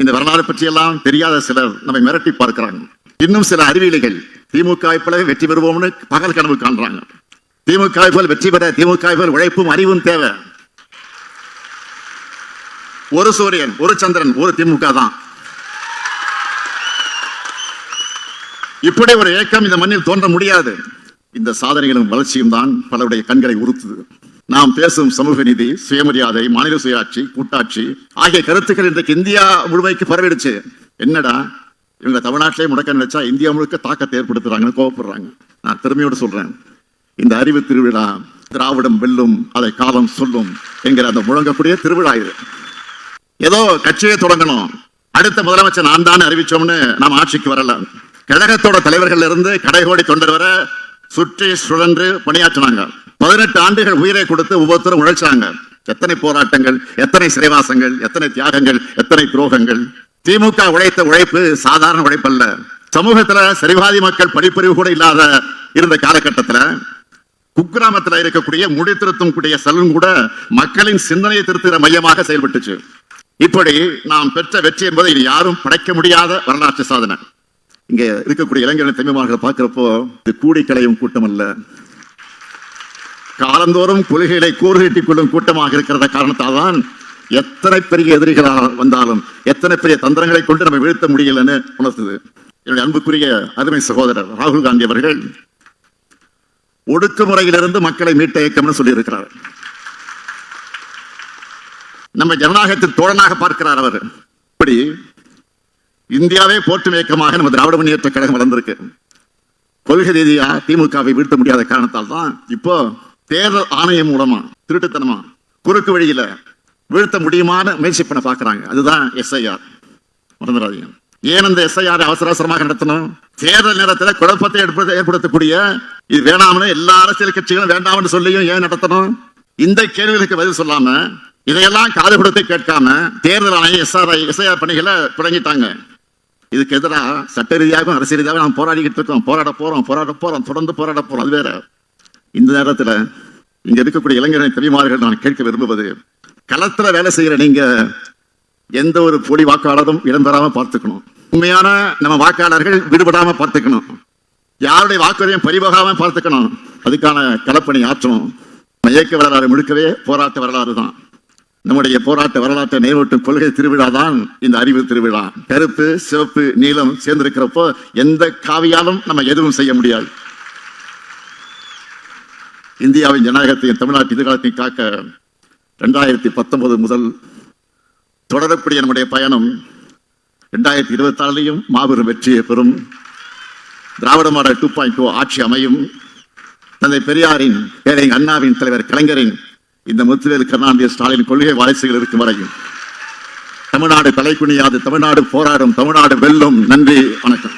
இந்த வரலாறு பற்றியெல்லாம் தெரியாத சிலர் நம்மை மிரட்டி பார்க்கிறாங்க. இன்னும் சில அறிவியலிகள் திமுக போல வெற்றி பெறுவோம்னு பகல் கனவு காண்றாங்க. திமுக போல் வெற்றி பெற திமுக போல் உழைப்பும் அறிவும் தேவை. ஒரு சூரியன் ஒரு சந்திரன் ஒரு திமுக தான். இப்படி ஒரு இயக்கம் இந்த மண்ணில் தோன்ற முடியாது. இந்த சாதனைகளும் வளர்ச்சியும் தான் பலருடைய கண்களை உறுத்துது. நாம் பேசும் சமூக நீதி சுயமரியாதை மாநில சுயாட்சி கூட்டாட்சி ஆகிய கருத்துக்கள் இன்றைக்கு இந்தியா முழுமைக்கு பரவிடுச்சு. என்னடா? இவங்க தமிழ்நாட்டிலே முடக்க நினைச்சா இந்தியா முழுக்க தாக்கத்தை ஏற்படுத்துறாங்கன்னு கோவப்படுறாங்க. நான் திறமையோடு சொல்றேன். இந்த அறிவு திருவிழா திராவிடம் வெல்லும் அதை காலம் சொல்லும் என்கிற அந்த முழங்கக்கூடிய திருவிழா இது. ஏதோ கட்சியை தொடங்கணும். அடுத்த முதலமைச்சர் நான் தான் அறிவிச்சோம்னு நாம் ஆட்சிக்கு வரல. கழகத்தோட தலைவர்கள் இருந்து கடைகோடி தொண்டர் வர சுற்றி சுழன்று பணியாற்றினாங்க. பதினெட்டு ஆண்டுகள் உயிரை கொடுத்து ஒவ்வொருத்தரும் உழைச்சாங்க. எத்தனை போராட்டங்கள் எத்தனை சிறைவாசங்கள் எத்தனை தியாகங்கள் எத்தனை துரோகங்கள். திமுக உழைத்த உழைப்பு சாதாரண உழைப்பல்ல. சமூகத்துல சரிவாதி மக்கள் படிப்பறிவு கூட இல்லாத இருந்த காலகட்டத்துல குக்கிராமத்துல இருக்கக்கூடிய முடி திருத்தும் கூடிய செல்வம் கூட மக்களின் சிந்தனையை திருத்துகிற மையமாக செயல்பட்டுச்சு. இப்படி நாம் பெற்ற வெற்றி என்பதை யாரும் படைக்க முடியாத வரலாற்று சாதனை. இங்க இருக்கக்கூடிய இளைஞர்கள் தமிழ்மார்களை பார்க்கிறப்போ இது கூடி கலையும் கூட்டம் அல்ல காலந்தோறும் கொள்கைகளை கூறுகட்டிக் கொள்ளும் கூட்டமாக இருக்கிறத காரணத்தால் தான் எத்தனை பெரிய எதிரிகளாக வந்தாலும் எத்தனை பெரிய தந்திரங்களை கொண்டு நம்ம வீழ்த்த முடியலன்னு உணர்த்துது என்னுடைய அன்புக்குரிய அருமை சகோதரர் ராகுல் காந்தி அவர்கள் ஒடுக்குமுறையிலிருந்து மக்களை மீட்ட இயக்கம்னு சொல்லியிருக்கிறார். நம்ம ஜனநாயகத்தின் தோழனாக பார்க்கிறார் அவர். இப்படி இந்தியாவே போற்றும் இயக்கமாக நம்ம திராவிட முன்னேற்ற கழகம் வளர்ந்திருக்கு. கொள்கை ரீதியா திமுகவை வீழ்த்த முடியாத காரணத்தால் தான் இப்போ தேர்தல் ஆணையம் மூலமா திருட்டுத்தனமா குறுக்கு வழியில வீழ்த்த முடியுமான முயற்சி பண்ண பாக்குறாங்க. அதுதான் எஸ்ஐஆர் மறந்துடாதீங்க. ஏன் இந்த எஸ்ஐஆர் அவசர அவசரமாக நடத்தணும்? தேர்தல் நேரத்தில் குழப்பத்தை ஏற்படுத்த ஏற்படுத்தக்கூடிய இது வேணாம்னு எல்லா அரசியல் கட்சிகளும் வேண்டாம்னு சொல்லியும் ஏன் நடத்தணும்? இந்த கேள்விகளுக்கு பதில் சொல்லாம இதையெல்லாம் காது கொடுத்து கேட்காம தேர்தல் ஆணையம் எஸ்ஆர்ஐ எஸ்ஐஆர் பணிகளை தொடங்கிட்டாங்க. இதுக்கு எதிராக சட்ட ரீதியாகவும் அரசியல் ரீதியாகவும் நாம் போராடிக்கிட்டு இருக்கோம். போராட போறோம் போராட போறோம் தொடர்ந்து போராட போறோம். அது வேற. இந்த நேரத்துல இங்க இருக்கக்கூடிய இளைஞரின் தெரியுமார்கள் நான் கேட்க விரும்புவது களத்துல வேலை செய்யற நீங்க எந்த ஒரு போலி வாக்காளரும் இடம்பெறாம பார்த்துக்கணும். உண்மையான நம்ம வாக்காளர்கள் விடுபடாம பார்த்துக்கணும். யாருடைய வாக்குறையும் பறிபோகாம பார்த்துக்கணும். அதுக்கான களப்பணி ஆற்றும் இயக்க வரலாறு முழுக்கவே போராட்ட வரலாறு தான். நம்முடைய போராட்ட வரலாற்றை நினைவூட்டும் கொள்கை திருவிழா தான் இந்த அறிவு திருவிழா. கருப்பு சிவப்பு நீலம் சேர்ந்திருக்கிறப்போ எந்த காவியாலும் நம்ம எதுவும் செய்ய முடியாது. இந்தியாவின் ஜனநாயகத்தையும் தமிழ்நாட்டு எதிர்காலத்தையும் காக்க ரெண்டாயிரத்தி பத்தொன்பது முதல் தொடரக்கூடிய நம்முடைய பயணம் ரெண்டாயிரத்தி இருபத்தாறுலையும் மாபெரும் வெற்றியை பெறும். Dravida model two point two ஆட்சி அமையும். தந்தை பெரியாரின் பேரை அண்ணாவின் தலைவர் கலைஞரின் இந்த முத்துவேல் கருணாநிதி ஸ்டாலின் கொள்கை வாரிசுகள் இருக்கும் வரையும் தமிழ்நாடு தலைக்குனியாது தமிழ்நாடு போராடும் தமிழ்நாடு வெல்லும். நன்றி வணக்கம்.